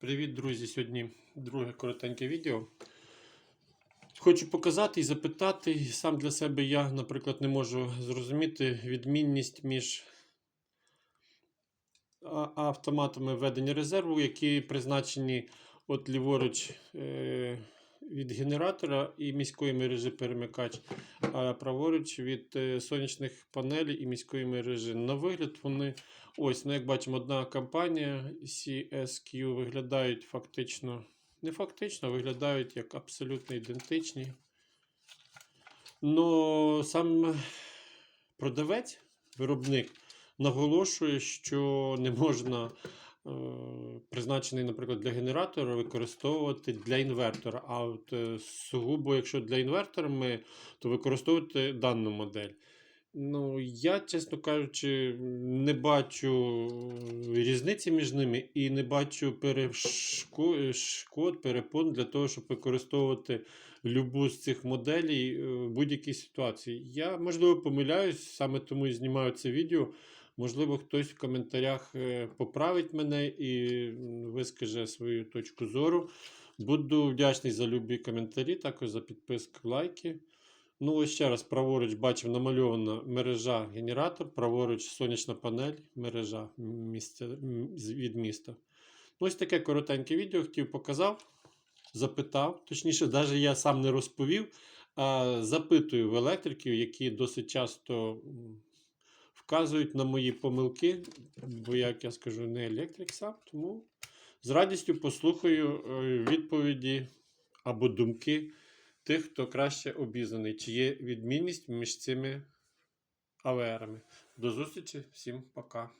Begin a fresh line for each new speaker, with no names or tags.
Привіт, друзі! Сьогодні друге коротеньке відео. Хочу показати і запитати, і сам для себе я, наприклад, не можу зрозуміти відмінність між автоматами введення резерву, які призначені от ліворуч е, від генератора і міської мережі перемикач, а праворуч від е, сонячних панелей і міської мережі. На вигляд вони Ось, ну як бачимо, одна компанія CSQ виглядають фактично, не фактично, виглядають як абсолютно ідентичні. Но сам продавець, виробник, наголошує, що не можна е, призначений, наприклад, для генератора використовувати для інвертора. А от е, сугубо, якщо для інвертора ми, то використовувати дану модель. Ну, я, чесно кажучи, не бачу різниці між ними і не бачу перешкод, перепон для того, щоб використовувати любу з цих моделей е, в будь-якій ситуації. Я, можливо, помиляюсь, саме тому і знімаю це відео. Можливо, хтось в коментарях е, поправить мене і вискаже свою точку зору. Буду вдячний за любі коментарі, також за підписку, лайки. Ну, ось ще раз, праворуч бачив намальована мережа генератор, праворуч сонячна панель, мережа місця, від міста. Ну, ось таке коротеньке відео хотів показав, запитав. Точніше, навіть я сам не розповів, а запитую в електриків, які досить часто вказують на мої помилки, бо, як я скажу, не електрик сам, тому з радістю послухаю е, відповіді або думки тих, хто краще обізнаний, чи є відмінність між цими АВРами. До зустрічі, всім пока.